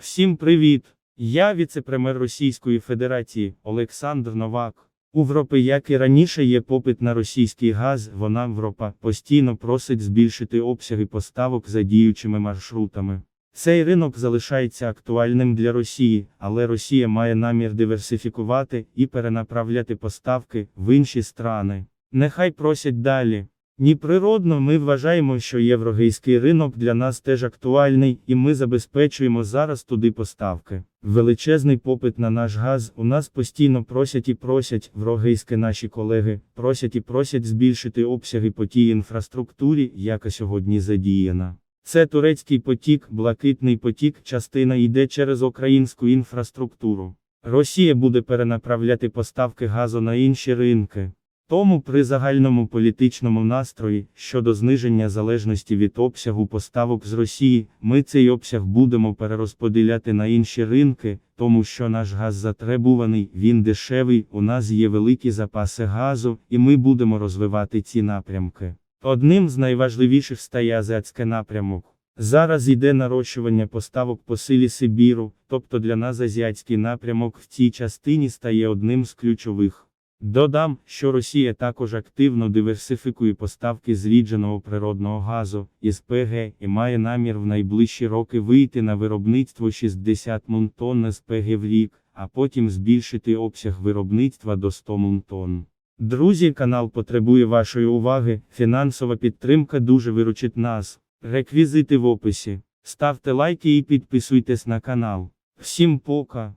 Всім привіт! Я віце-прем'єр Російської Федерації Олександр Новак. У Європи, як і раніше, є попит на російський газ. Вона Європа постійно просить збільшити обсяги поставок за діючими маршрутами. Цей ринок залишається актуальним для Росії, але Росія має намір диверсифікувати і перенаправляти поставки в інші страни. Нехай просять далі. Ні, природно, ми вважаємо, що єврогейський ринок для нас теж актуальний, і ми забезпечуємо зараз туди поставки. Величезний попит на наш газ у нас постійно просять і просять, врогейське наші колеги, просять і просять збільшити обсяги по тій інфраструктурі, яка сьогодні задіяна. Це турецький потік, блакитний потік, частина йде через українську інфраструктуру. Росія буде перенаправляти поставки газу на інші ринки. Тому при загальному політичному настрої щодо зниження залежності від обсягу поставок з Росії, ми цей обсяг будемо перерозподіляти на інші ринки, тому що наш газ затребуваний, він дешевий, у нас є великі запаси газу, і ми будемо розвивати ці напрямки. Одним з найважливіших стає азіатський напрямок. Зараз йде нарощування поставок по силі Сибіру, тобто для нас азіатський напрямок в цій частині стає одним з ключових. Додам, що Росія також активно диверсифікує поставки зрідженого природного газу із ПГ і має намір в найближчі роки вийти на виробництво 60 мун тонн СПГ в рік, а потім збільшити обсяг виробництва до 100 мун тонн. Друзі, канал потребує вашої уваги, фінансова підтримка дуже виручить нас. Реквізити в описі. Ставте лайки і підписуйтесь на канал. Всім пока!